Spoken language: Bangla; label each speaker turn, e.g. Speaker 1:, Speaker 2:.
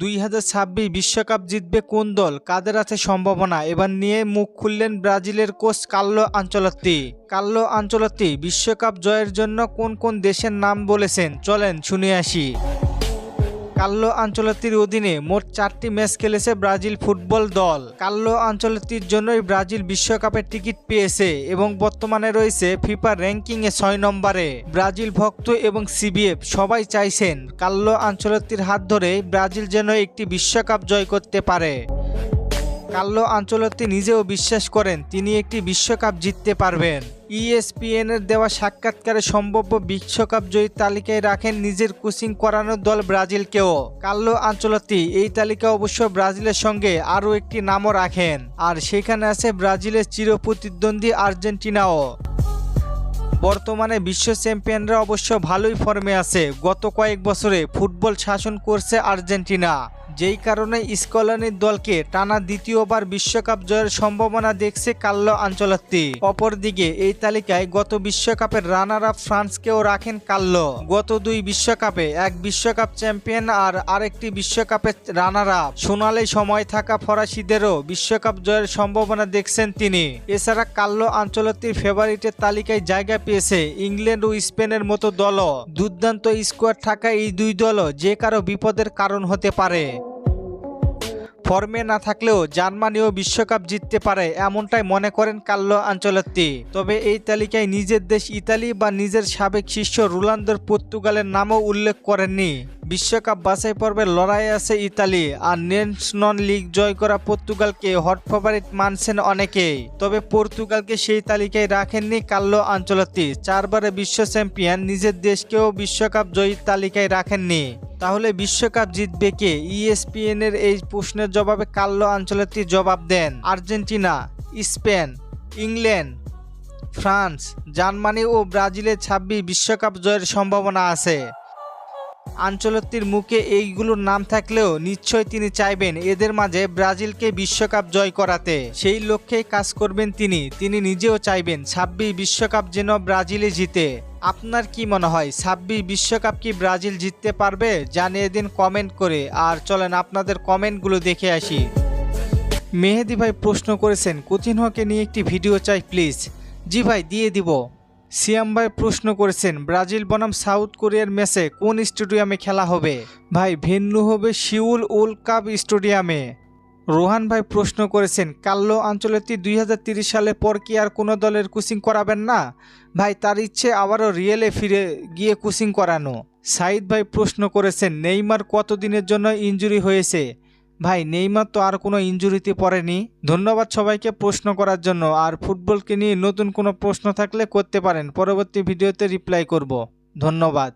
Speaker 1: দুই হাজার ছাব্বিশ বিশ্বকাপ জিতবে কোন দল? কাদের আছে সম্ভাবনা? এবার নিয়ে মুখ খুললেন ব্রাজিলের coach Carlo Ancelotti. Carlo Ancelotti, বিশ্বকাপ জয়ের জন্য কোন কোন দেশের নাম বলেছেন? চলেন শুনে আসি। কার্লো আঞ্চলতির অধীনে মোট চারটি ম্যাচ খেলেছে ব্রাজিল ফুটবল দল। কার্লো আঞ্চলতির জন্যই ব্রাজিল বিশ্বকাপের টিকিট পেয়েছে এবং বর্তমানে রয়েছে ফিফা র্যাঙ্কিংয়ে ছয় নম্বরে। ব্রাজিল ভক্ত এবং সিবিএফ সবাই চাইছেন কাল্লো আঞ্চলতির হাত ধরে ব্রাজিল যেন একটি বিশ্বকাপ জয় করতে পারে। কার্লো আঞ্চলত্তি নিজেও বিশ্বাস করেন, তিনি একটি বিশ্বকাপ জিততে পারবেন। ইএসপিএন এর দেওয়া সাক্ষাৎকারে সম্ভাব্য বিশ্বকাপ জয়ীর তালিকায় রাখেন নিজের কোচিং করানোর দল ব্রাজিলকেও। কার্লো আঞ্চলত্তি এই তালিকা অবশ্য ব্রাজিলের সঙ্গে আরও একটি নামও রাখেন, আর সেখানে আছে ব্রাজিলের চিরপ্রতিদ্বন্দ্বী আর্জেন্টিনাও। বর্তমানে বিশ্ব চ্যাম্পিয়নরা অবশ্য ভালোই ফর্মে আছে, গত কয়েক বছরে ফুটবল শাসন করছে আর্জেন্টিনা। যেই কারণে স্কলানির দলকে টানা দ্বিতীয়বার বিশ্বকাপ জয়ের সম্ভাবনা দেখছে কার্লো আঞ্চলত্তি। অপরদিকে এই তালিকায় গত বিশ্বকাপের রানার আপ ফ্রান্সকেও রাখেন কার্লো। গত দুই বিশ্বকাপে এক বিশ্বকাপ চ্যাম্পিয়ন আর আরেকটি বিশ্বকাপের রানার আপ সোনালি সময় থাকা ফরাসিদেরও বিশ্বকাপ জয়ের সম্ভাবনা দেখছেন তিনি। এছাড়া কার্লো আঞ্চলত্তির ফেভারিটের তালিকায় জায়গা পেয়েছে ইংল্যান্ড ও স্পেনের মতো দলও। দুর্দান্ত স্কোয়াড থাকা এই দুই দলও যে কারও বিপদের কারণ হতে পারে। ফর্মে না থাকলেও জার্মানিও বিশ্বকাপ জিততে পারে, এমনটাই মনে করেন কার্লো আঞ্চলত্তি। তবে এই তালিকায় নিজের দেশ ইতালি বা নিজের সাবেক শিষ্য রোনালদোর পর্তুগালের নামও উল্লেখ করেননি। বিশ্বকাপ বাছাই পর্বের লড়াই আছে ইতালি, আর নেশনল লিগ জয় করা পর্তুগালকে হট ফেভারিট মানছেন অনেকেই। তবে পর্তুগালকে সেই তালিকায় রাখেননি কার্লো আঞ্চলত্তি। চারবারে বিশ্ব চ্যাম্পিয়ন, নিজের দেশকেও বিশ্বকাপ জয়ীর তালিকায় রাখেননি। তাহলে বিশ্বকাপ জিতবে কে? E ইএসপিএন এর এই প্রশ্নের জবাবে কার্লো আঞ্চলত্তি জবাব দেন Argentina, Spain, England, France, Germany ও ব্রাজিলের ছাব্বিশ বিশ্বকাপ জয়ের সম্ভাবনা আছে। আঞ্চলত্তির মুখে এইগুলোর নাম থাকলেও নিশ্চয় তিনি চাইবেন এদের মাঝে ব্রাজিলকে বিশ্বকাপ জয় করাতে। সেই লক্ষ্যেই কাজ করবেন তিনি। তিনি নিজেও চাইবেন ছাব্বিশ বিশ্বকাপ যেন ব্রাজিলে জিতে। আপনার কি মনে হয়, ছাব্বিশ বিশ্বকাপ কি ব্রাজিল জিততে পারবে? জানিয়ে দিন কমেন্ট করে। আর চলেন আপনাদের কমেন্টগুলো দেখে আসি। মেহেদি ভাই প্রশ্ন করেছেন কুতিনহকে নিয়ে একটি ভিডিও চাই, প্লিজ। জি ভাই, দিয়ে দিব। সিয়াম ভাই প্রশ্ন করেছেন, ব্রাজিল বনাম সাউথ কোরিয়ার ম্যাচে কোন স্টেডিয়ামে খেলা হবে? ভাই, ভেন্যু হবে শিউল উল কাপ স্টেডিয়ামে। রোহান ভাই প্রশ্ন করেছেন, কাল্লো আঞ্চলেতি দুই সালে পর কি আর কোনো দলের কোচিং করাবেন না? ভাই, তার ইচ্ছে আবারও রিয়েলে ফিরে গিয়ে কোচিং করানো। সাইদ ভাই প্রশ্ন করেছেন, নেইমার কতদিনের জন্য ইনজুরি হয়েছে? ভাই, নেইমার তো আর কোনো ইনজুরিতে পড়েনি। ধন্যবাদ সবাইকে প্রশ্ন করার জন্য। আর ফুটবলকে নিয়ে নতুন কোনো প্রশ্ন থাকলে করতে পারেন। পরবর্তী ভিডিওতে রিপ্লাই করব। ধন্যবাদ।